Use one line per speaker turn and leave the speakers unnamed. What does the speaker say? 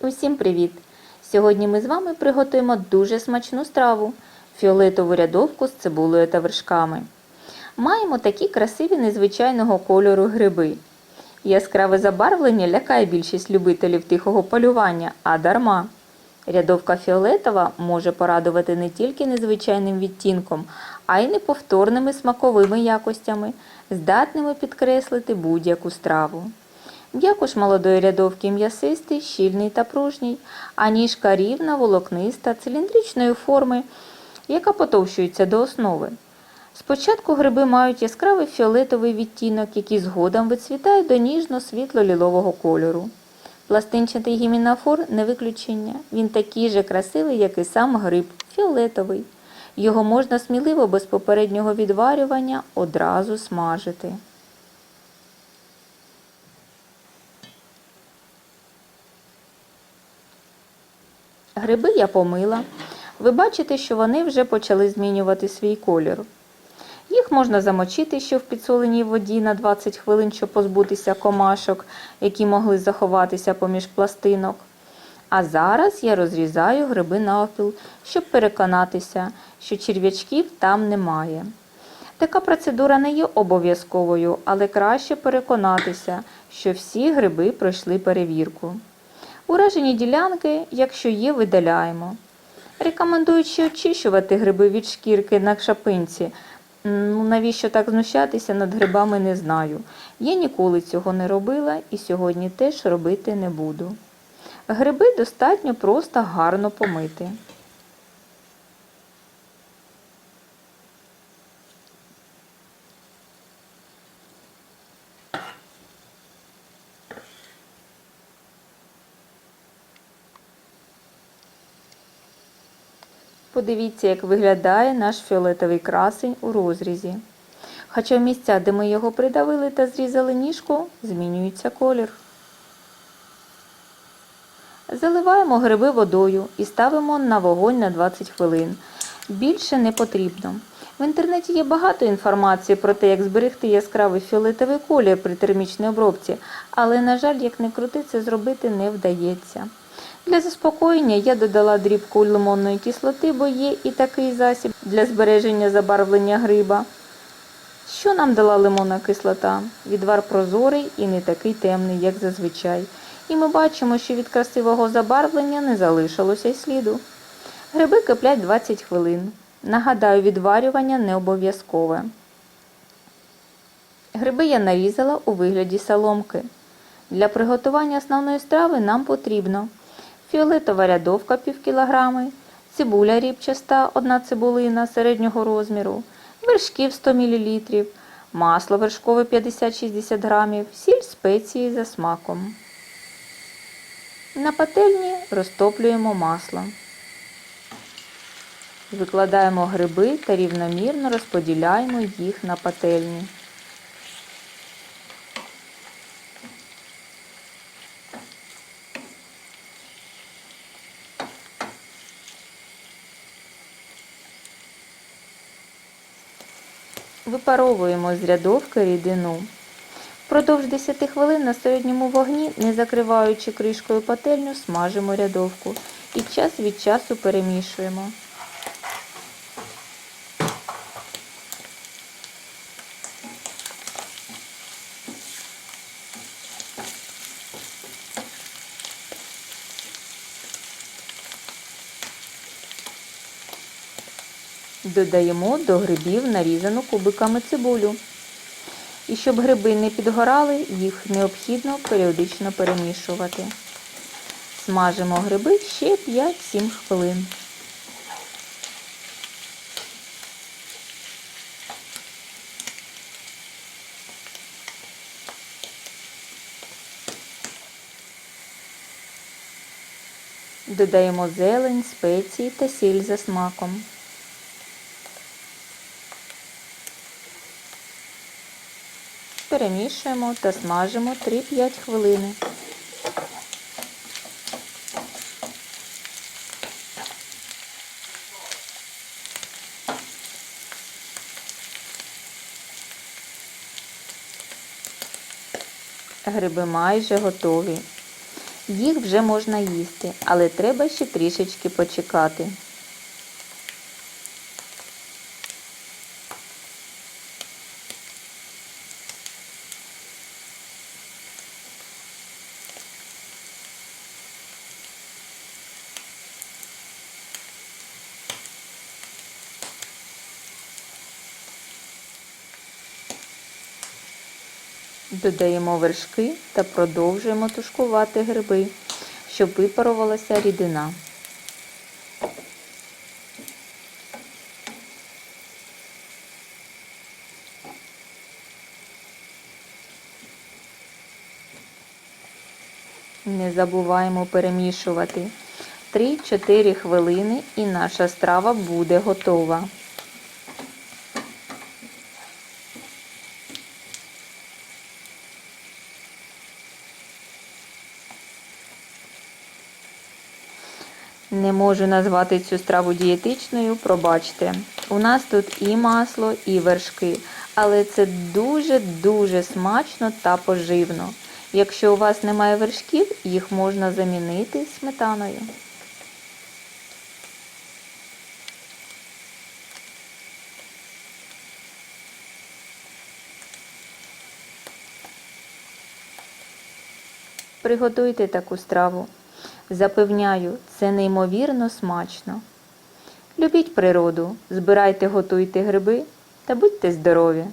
Усім привіт! Сьогодні ми з вами приготуємо дуже смачну страву фіолетову рядовку з цибулею та вершками. Маємо такі красиві незвичайного кольору гриби. Яскраве забарвлення лякає більшість любителів тихого полювання, а дарма. Рядовка фіолетова може порадувати не тільки незвичайним відтінком, а й неповторними смаковими якостями, здатними підкреслити будь-яку страву. М'якош молодої рядовки м'ясистий, щільний та пружній, а ніжка рівна, волокниста, циліндричної форми, яка потовщується до основи. Спочатку гриби мають яскравий фіолетовий відтінок, який згодом вицвітає до ніжно-світло-лілового кольору. Пластинчатий гімінофор не виключення. Він такий же красивий, як і сам гриб, фіолетовий. Його можна сміливо без попереднього відварювання одразу смажити. Гриби я помила. Ви бачите, що вони вже почали змінювати свій колір. Їх можна замочити ще в підсоленій воді на 20 хвилин, щоб позбутися комашок, які могли заховатися поміж пластинок. А зараз я розрізаю гриби навпіл, щоб переконатися, що черв'ячків там немає. Така процедура не є обов'язковою, але краще переконатися, що всі гриби пройшли перевірку. Уражені ділянки, якщо є, видаляємо. Рекомендуючи очищувати гриби від шкірки на шапинці. Ну, навіщо так знущатися над грибами, не знаю. Я ніколи цього не робила і сьогодні теж робити не буду. Гриби достатньо просто гарно помити. Подивіться, як виглядає наш фіолетовий красень у розрізі. Хоча місця, де ми його придавили та зрізали ніжку, змінюється колір. Заливаємо гриби водою і ставимо на вогонь на 20 хвилин. Більше не потрібно. В інтернеті є багато інформації про те, як зберегти яскравий фіолетовий колір при термічній обробці, але, на жаль, як не крути, це зробити не вдається. Для заспокоєння я додала дрібку лимонної кислоти, бо є і такий засіб для збереження забарвлення гриба. Що нам дала лимонна кислота? Відвар прозорий і не такий темний, як зазвичай. І ми бачимо, що від красивого забарвлення не залишилося й сліду. Гриби киплять 20 хвилин. Нагадаю, відварювання не обов'язкове. Гриби я нарізала у вигляді соломки. Для приготування основної страви нам потрібно фіолетова рядовка пів кілограми, цибуля рібчаста, одна цибулина середнього розміру, вершків 100 мл, масло вершкове 50-60 грамів, сіль спеції за смаком. На пательні розтоплюємо масло. Викладаємо гриби та рівномірно розподіляємо їх на пательні. Випаровуємо з рядовки рідину. Впродовж 10 хвилин на середньому вогні, не закриваючи кришкою пательню, смажимо рядовку і час від часу перемішуємо. Додаємо до грибів нарізану кубиками цибулю. І щоб гриби не підгорали, їх необхідно періодично перемішувати. Смажимо гриби ще 5-7 хвилин. Додаємо зелень, спеції та сіль за смаком. Перемішуємо та смажимо 3-5 хвилини. Гриби майже готові. Їх вже можна їсти, але треба ще трішечки почекати. Додаємо вершки та продовжуємо тушкувати гриби, щоб випарувалася рідина. Не забуваємо перемішувати 3-4 хвилини і наша страва буде готова. Не можу назвати цю страву дієтичною, пробачте. У нас тут і масло, і вершки, але це дуже-дуже смачно та поживно. Якщо у вас немає вершків, їх можна замінити сметаною. Приготуйте таку страву. Запевняю, це неймовірно смачно. Любіть природу, збирайте, готуйте гриби та будьте здорові!